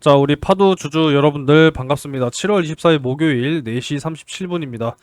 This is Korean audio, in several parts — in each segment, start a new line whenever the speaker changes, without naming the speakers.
자, 우리 파도 주주 여러분들 반갑습니다. 7월 24일 목요일 4시 37분입니다.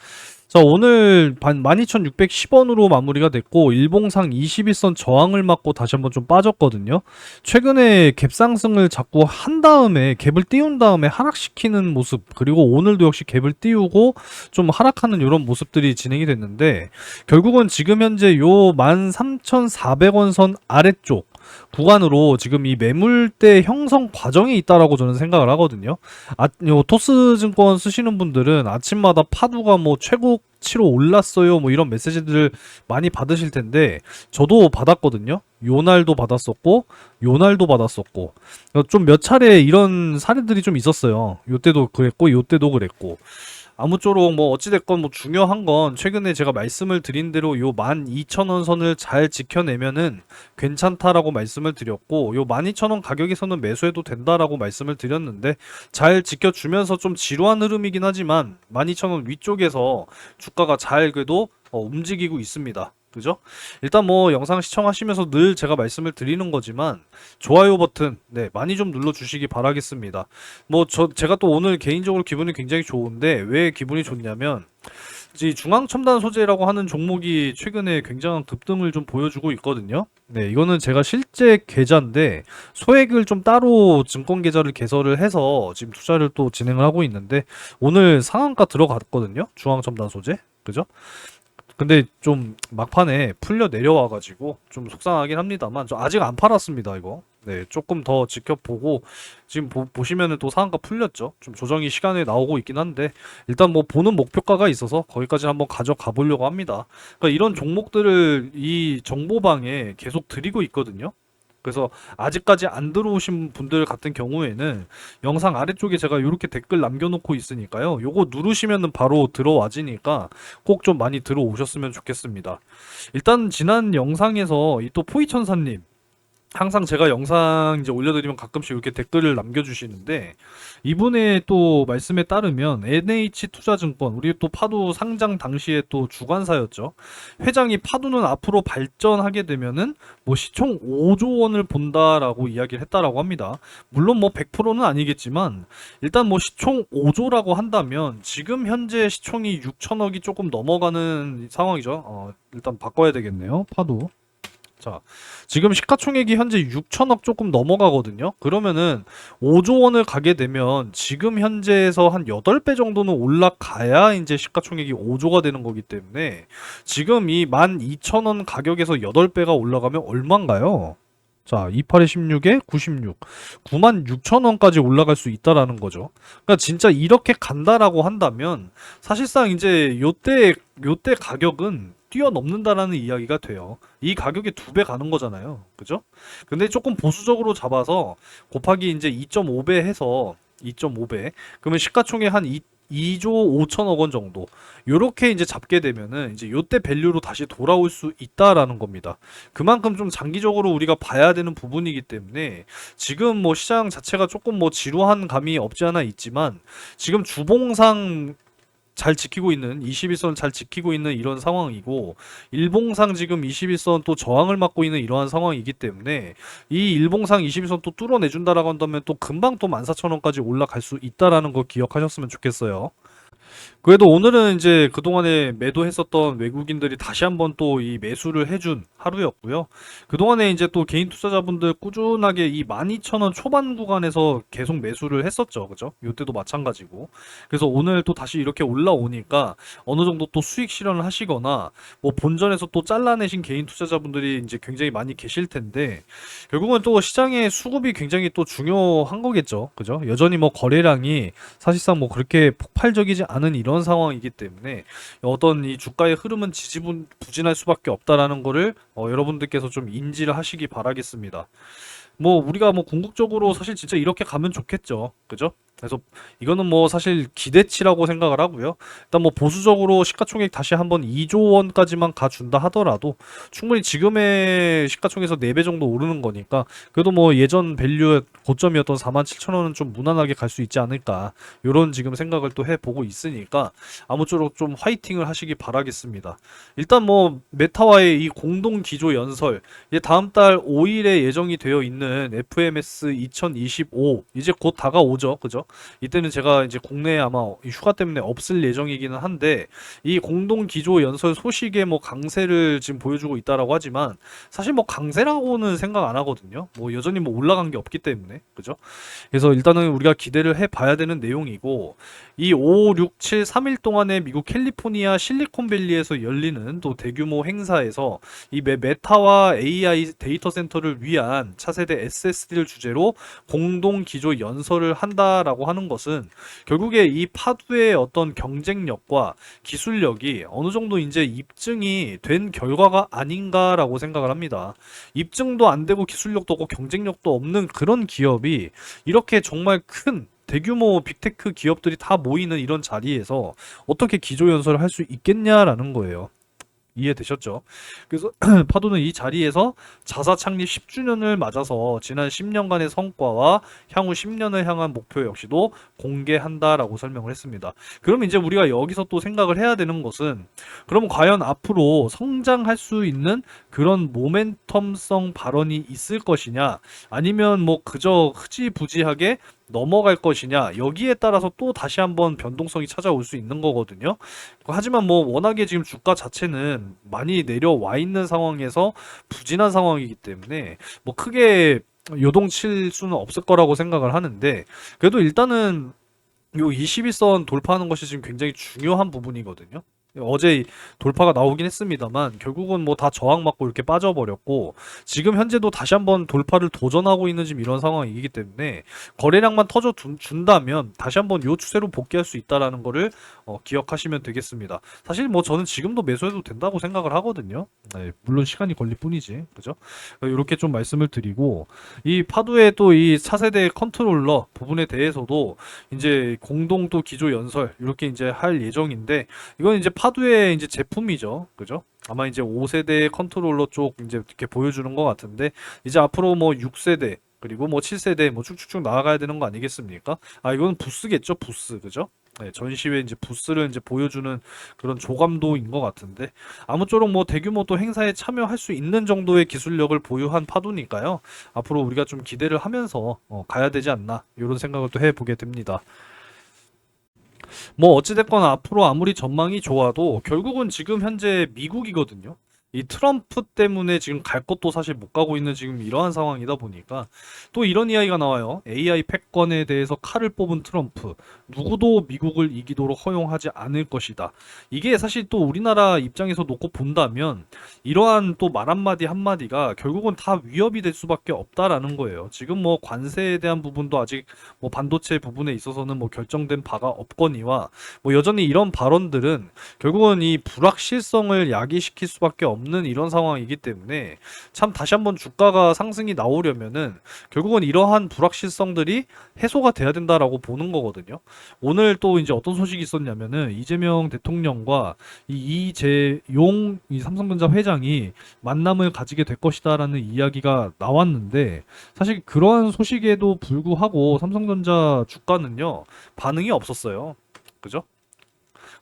자, 오늘 12,610원으로 마무리가 됐고, 일봉상 21선 저항을 맞고 다시 한번 좀 빠졌거든요. 최근에 갭 상승을 자꾸 한 다음에, 갭을 띄운 다음에 하락시키는 모습, 그리고 오늘도 역시 갭을 띄우고 좀 하락하는 이런 모습들이 진행이 됐는데, 결국은 지금 현재 요 13,400원 선 아래쪽, 구간으로 지금 이 매물대 형성 과정에 있다라고 저는 생각을 하거든요. 아, 요 토스 증권 쓰시는 분들은 아침마다 파두가 뭐 최고치로 올랐어요. 뭐 이런 메시지들을 많이 받으실 텐데 저도 받았거든요. 요 날도 받았었고 요 날도 받았었고 좀 몇 차례 이런 사례들이 좀 있었어요. 요 때도 그랬고 요 때도 그랬고 아무쪼록 뭐 어찌됐건 뭐 중요한 건 최근에 제가 말씀을 드린 대로 요 12,000원 선을 잘 지켜내면은 괜찮다라고 말씀을 드렸고 요 12,000원 가격에서는 매수해도 된다라고 말씀을 드렸는데 잘 지켜주면서 좀 지루한 흐름이긴 하지만 12,000원 위쪽에서 주가가 잘 그래도 어, 움직이고 있습니다. 그죠? 일단 뭐 영상 시청하시면서 늘 제가 말씀을 드리는 거지만 좋아요 버튼 네 많이 좀 눌러 주시기 바라겠습니다. 뭐 저 제가 또 오늘 개인적으로 기분이 굉장히 좋은데 왜 기분이 좋냐면 이 중앙 첨단 소재라고 하는 종목이 최근에 굉장한 급등을 좀 보여주고 있거든요. 네, 이거는 제가 실제 계좌인데 소액을 좀 따로 증권 계좌를 개설을 해서 지금 투자를 또 진행을 하고 있는데 오늘 상한가 들어갔거든요. 중앙 첨단 소재. 그죠? 근데 좀 막판에 풀려 내려와가지고 좀 속상하긴 합니다만 저 아직 안 팔았습니다 이거. 네 조금 더 지켜보고 지금 보, 보시면은 또 상한가 풀렸죠. 좀 조정이 시간에 나오고 있긴 한데 일단 뭐 보는 목표가가 있어서 거기까지 한번 가져가 보려고 합니다. 그러니까 이런 종목들을 이 정보방에 계속 드리고 있거든요 그래서 아직까지 안 들어오신 분들 같은 경우에는 영상 아래쪽에 제가 이렇게 댓글 남겨놓고 있으니까요. 요거 누르시면은 바로 들어와지니까 꼭 좀 많이 들어오셨으면 좋겠습니다. 일단 지난 영상에서 이 또 포이천사님 항상 제가 영상 이제 올려드리면 가끔씩 이렇게 댓글을 남겨주시는데 이분의 또 말씀에 따르면 NH투자증권 우리 또 파도 상장 당시에 또 주관사였죠. 회장이 파도는 앞으로 발전하게 되면은 뭐 시총 5조 원을 본다라고 이야기를 했다라고 합니다. 물론 뭐 100%는 아니겠지만 일단 뭐 시총 5조라고 한다면 지금 현재 시총이 6천억이 조금 넘어가는 상황이죠. 어, 일단 바꿔야 되겠네요. 파도. 자, 지금 시가총액이 현재 6천억 조금 넘어가거든요. 그러면은 5조 원을 가게 되면 지금 현재에서 한 8배 정도는 올라가야 이제 시가총액이 5조가 되는 거기 때문에 지금 이 12,000원 가격에서 8배가 올라가면 얼마인가요? 자, 28에 16에 96. 9만 6천 원까지 올라갈 수 있다라는 거죠. 그러니까 진짜 이렇게 간다라고 한다면 사실상 이제 요때 요때 가격은 뛰어넘는다라는 이야기가 돼요. 이 가격이 두 배 가는 거잖아요. 그죠? 근데 조금 보수적으로 잡아서 곱하기 이제 2.5배 해서 2.5배. 그러면 시가총액 한 2, 2조 5천억 원 정도. 요렇게 이제 잡게 되면은 이제 요때 밸류로 다시 돌아올 수 있다라는 겁니다. 그만큼 좀 장기적으로 우리가 봐야 되는 부분이기 때문에 지금 뭐 시장 자체가 조금 뭐 지루한 감이 없지 않아 있지만 지금 주봉상 잘 지키고 있는 21선 잘 지키고 있는 이런 상황이고 일봉상 지금 21선 또 저항을 맞고 있는 이러한 상황이기 때문에 이 일봉상 21선 또 뚫어내 준다라고 한다면 또 금방 또 14,000원까지 올라갈 수 있다라는 거 기억하셨으면 좋겠어요. 그래도 오늘은 이제 그동안에 매도했었던 외국인들이 다시 한번 또 이 매수를 해준 하루였고요. 그동안에 이제 또 개인 투자자분들 꾸준하게 이 12,000원 초반 구간에서 계속 매수를 했었죠. 그죠? 이때도 마찬가지고. 그래서 오늘 또 다시 이렇게 올라오니까 어느 정도 또 수익 실현을 하시거나 뭐 본전에서 또 잘라내신 개인 투자자분들이 이제 굉장히 많이 계실 텐데 결국은 또 시장의 수급이 굉장히 또 중요한 거겠죠. 그죠? 여전히 뭐 거래량이 사실상 뭐 그렇게 폭발적이지 않은 이런 상황이기 때문에 어떤 이 주가의 흐름은 지지부진할 수밖에 없다라는 거를 어, 여러분들께서 좀 인지를 하시기 바라겠습니다. 뭐 우리가 뭐 궁극적으로 사실 진짜 이렇게 가면 좋겠죠. 그죠? 그래서 이거는 뭐 사실 기대치라고 생각을 하고요. 일단 뭐 보수적으로 시가총액 다시 한번 2조 원까지만 가준다 하더라도 충분히 지금의 시가총액에서 4배 정도 오르는 거니까 그래도 뭐 예전 밸류의 고점이었던 47,000원은 좀 무난하게 갈 수 있지 않을까 요런 지금 생각을 또 해보고 있으니까 아무쪼록 좀 화이팅을 하시기 바라겠습니다. 일단 뭐 메타와의 이 공동 기조 연설 이제 다음 달 5일에 예정이 되어 있는 FMS 2025 이제 곧 다가오죠. 그죠? 이때는 제가 이제 국내에 아마 이 휴가 때문에 없을 예정이기는 한데 이 공동 기조 연설 소식에 뭐 강세를 지금 보여주고 있다라고 하지만 사실 뭐 강세라고는 생각 안 하거든요. 뭐 여전히 뭐 올라간 게 없기 때문에 그죠? 그래서 일단은 우리가 기대를 해 봐야 되는 내용이고 이 5, 6, 7, 3일 동안에 미국 캘리포니아 실리콘밸리에서 열리는 또 대규모 행사에서 이 메- 메타와 AI 데이터 센터를 위한 차세대 SSD를 주제로 공동 기조 연설을 한다 라고 하는 것은 결국에 이 파두의 어떤 경쟁력과 기술력이 어느 정도 이제 입증이 된 결과가 아닌가라고 생각을 합니다. 입증도 안 되고 기술력도 없고 경쟁력도 없는 그런 기업이 이렇게 정말 큰 대규모 빅테크 기업들이 다 모이는 이런 자리에서 어떻게 기조 연설을 할 수 있겠냐라는 거예요. 이해되셨죠? 그래서 파도는 이 자리에서 자사 창립 10주년을 맞아서 지난 10년간의 성과와 향후 10년을 향한 목표 역시도 공개한다라고 설명을 했습니다. 그럼 이제 우리가 여기서 또 생각을 해야 되는 것은 그럼 과연 앞으로 성장할 수 있는 그런 모멘텀성 발언이 있을 것이냐 아니면 뭐 그저 흐지부지하게 넘어갈 것이냐 여기에 따라서 또 다시 한번 변동성이 찾아올 수 있는 거거든요. 하지만 뭐 워낙에 지금 주가 자체는 많이 내려와 있는 상황에서 부진한 상황이기 때문에 뭐 크게 요동칠 수는 없을 거라고 생각을 하는데 그래도 일단은 요 21선 돌파하는 것이 지금 굉장히 중요한 부분이거든요. 어제 돌파가 나오긴 했습니다만 결국은 뭐 다 저항 맞고 이렇게 빠져버렸고 지금 현재도 다시 한번 돌파를 도전하고 있는 지금 이런 상황이기 때문에 거래량만 터져 둔- 준다면 다시 한번 요 추세로 복귀할 수 있다라는 거를 어, 기억하시면 되겠습니다. 사실 뭐 저는 지금도 매수해도 된다고 생각을 하거든요. 네, 물론 시간이 걸릴 뿐이지, 그죠? 이렇게 좀 말씀을 드리고 이 파도의 또 이 차세대 컨트롤러 부분에 대해서도 이제 공동 또 기조 연설 이렇게 이제 할 예정인데 이건 이제 파 도의 이제 제품이죠, 그죠? 아마 이제 5세대 컨트롤러 쪽 이제 이렇게 보여주는 것 같은데 이제 앞으로 뭐 6세대 그리고 뭐 7세대 뭐 쭉쭉쭉 나아가야 되는 거 아니겠습니까? 아 이건 부스겠죠, 부스, 그죠? 네, 전시회 이제 부스를 이제 보여주는 그런 조감도인 것 같은데 아무쪼록 뭐 대규모 또 행사에 참여할 수 있는 정도의 기술력을 보유한 파도니까요. 앞으로 우리가 좀 기대를 하면서 어, 가야 되지 않나 이런 생각을 또 해보게 됩니다. 뭐 어찌됐건 앞으로 아무리 전망이 좋아도 결국은 지금 현재 미국이거든요. 이 트럼프 때문에 지금 갈 곳도 사실 못 가고 있는 지금 이러한 상황이다 보니까 또 이런 이야기가 나와요. AI 패권에 대해서 칼을 뽑은 트럼프. 누구도 미국을 이기도록 허용하지 않을 것이다. 이게 사실 또 우리나라 입장에서 놓고 본다면 이러한 또 말 한마디 한마디가 결국은 다 위협이 될 수밖에 없다라는 거예요. 지금 뭐 관세에 대한 부분도 아직 뭐 반도체 부분에 있어서는 뭐 결정된 바가 없거니와 뭐 여전히 이런 발언들은 결국은 이 불확실성을 야기시킬 수밖에 없는 이런 상황이기 때문에 참 다시 한번 주가가 상승이 나오려면은 결국은 이러한 불확실성들이 해소가 돼야 된다라고 보는 거거든요. 오늘 또 이제 어떤 소식이 있었냐면은 이재명 대통령과 이 이재용 이 삼성전자 회장이 만남을 가지게 될 것이다라는 이야기가 나왔는데 사실 그러한 소식에도 불구하고 삼성전자 주가는요 반응이 없었어요. 그죠?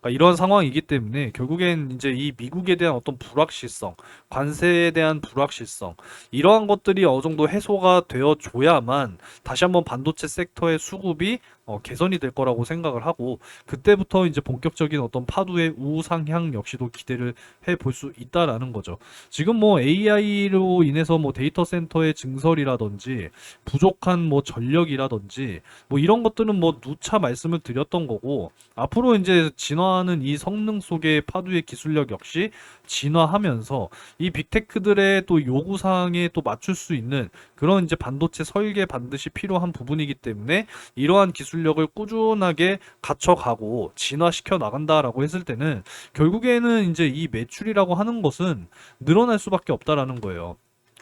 그러니까 이런 상황이기 때문에 결국엔 이제 이 미국에 대한 어떤 불확실성, 관세에 대한 불확실성 이러한 것들이 어느 정도 해소가 되어 줘야만 다시 한번 반도체 섹터의 수급이 어, 개선이 될 거라고 생각을 하고 그때부터 이제 본격적인 어떤 파도의 우상향 역시도 기대를 해 볼 수 있다라는 거죠. 지금 뭐 AI로 인해서 뭐 데이터 센터의 증설이라든지 부족한 뭐 전력이라든지 뭐 이런 것들은 뭐 누차 말씀을 드렸던 거고 앞으로 이제 진화 하는 이 성능 속의 파도의 기술력 역시 진화하면서 이 빅테크들의 또 요구 사항에 또 맞출 수 있는 그런 이제 반도체 설계 반드시 필요한 부분이기 때문에 이러한 기술력을 꾸준하게 갖춰가고 진화시켜 나간다라고 했을 때는 결국에는 이제 이 매출이라고 하는 것은 늘어날 수밖에 없다라는 거예요.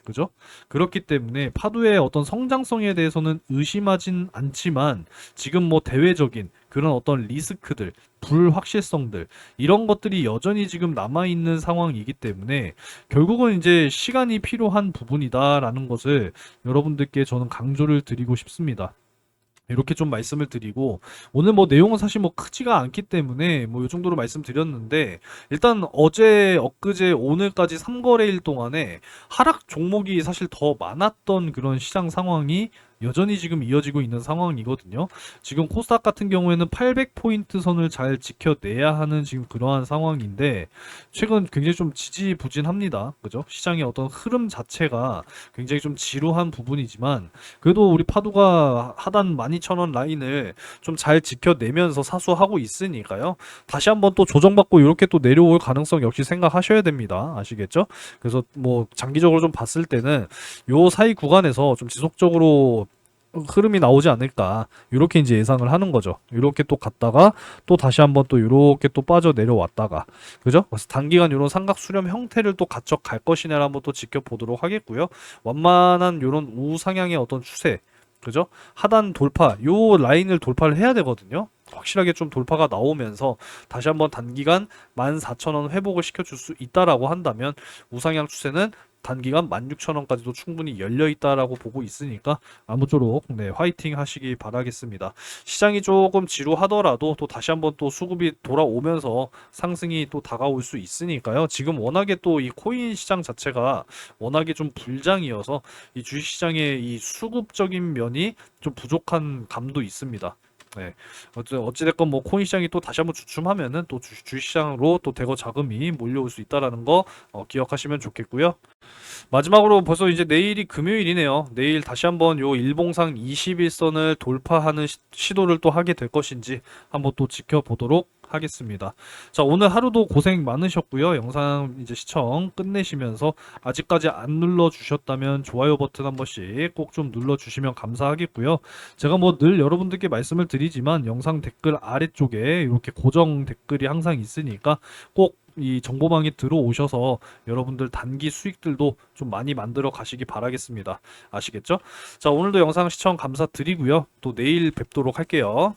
그죠? 그렇기 때문에 파도의 어떤 성장성에 대해서는 의심하진 않지만 지금 뭐 대외적인 그런 어떤 리스크들, 불확실성들 이런 것들이 여전히 지금 남아 있는 상황이기 때문에 결국은 이제 시간이 필요한 부분이다라는 것을 여러분들께 저는 강조를 드리고 싶습니다. 이렇게 좀 말씀을 드리고 오늘 뭐 내용은 사실 뭐 크지가 않기 때문에 뭐 이 정도로 말씀드렸는데 일단 어제 엊그제 오늘까지 3거래일 동안에 하락 종목이 사실 더 많았던 그런 시장 상황이 여전히 지금 이어지고 있는 상황이거든요. 지금 코스닥 같은 경우에는 800포인트 선을 잘 지켜내야 하는 지금 그러한 상황인데 최근 굉장히 좀 지지부진합니다. 그죠? 시장의 어떤 흐름 자체가 굉장히 좀 지루한 부분이지만 그래도 우리 파도가 하단 12,000원 라인을 좀 잘 지켜내면서 사수하고 있으니까요. 다시 한번 또 조정받고 이렇게 또 내려올 가능성 역시 생각하셔야 됩니다. 아시겠죠? 그래서 뭐 장기적으로 좀 봤을 때는 요 사이 구간에서 좀 지속적으로 흐름이 나오지 않을까 이렇게 이제 예상을 하는 거죠. 이렇게 또 갔다가 또 다시 한번 또 이렇게 또 빠져 내려왔다가 그죠? 그래서 단기간 이런 삼각 수렴 형태를 또 갖춰 갈 것이냐를 한번 또 지켜보도록 하겠고요. 완만한 이런 우상향의 어떤 추세 그죠? 하단 돌파 요 라인을 돌파를 해야 되거든요. 확실하게 좀 돌파가 나오면서 다시 한번 단기간 14,000원 회복을 시켜줄 수 있다라고 한다면 우상향 추세는 단기간 16,000원까지도 충분히 열려 있다라고 보고 있으니까 아무쪼록 네, 화이팅 하시기 바라겠습니다. 시장이 조금 지루하더라도 또 다시 한번 또 수급이 돌아오면서 상승이 또 다가올 수 있으니까요. 지금 워낙에 또 이 코인 시장 자체가 워낙에 좀 불장이어서 이 주식 시장의 이 수급적인 면이 좀 부족한 감도 있습니다. 네. 어찌, 어찌됐건 뭐 코인 시장이 또 다시 한번 주춤하면은 또 주, 주식시장으로 또 대거 자금이 몰려올 수 있다라는 거 어, 기억하시면 좋겠고요. 마지막으로 벌써 이제 내일이 금요일이네요. 내일 다시 한번 요 일봉상 21선을 돌파하는 시, 시도를 또 하게 될 것인지 한번 또 지켜보도록 하겠습니다. 자, 오늘 하루도 고생 많으셨고요. 영상 이제 시청 끝내시면서 아직까지 안 눌러 주셨다면 좋아요 버튼 한 번씩 꼭 좀 눌러 주시면 감사하겠고요. 제가 뭐 늘 여러분들께 말씀을 드리지만 영상 댓글 아래쪽에 이렇게 고정 댓글이 항상 있으니까 꼭이 정보망에 들어오셔서 여러분들 단기 수익들도 좀 많이 만들어 가시기 바라겠습니다. 아시겠죠? 자, 오늘도 영상 시청 감사드리고요. 또 내일 뵙도록 할게요.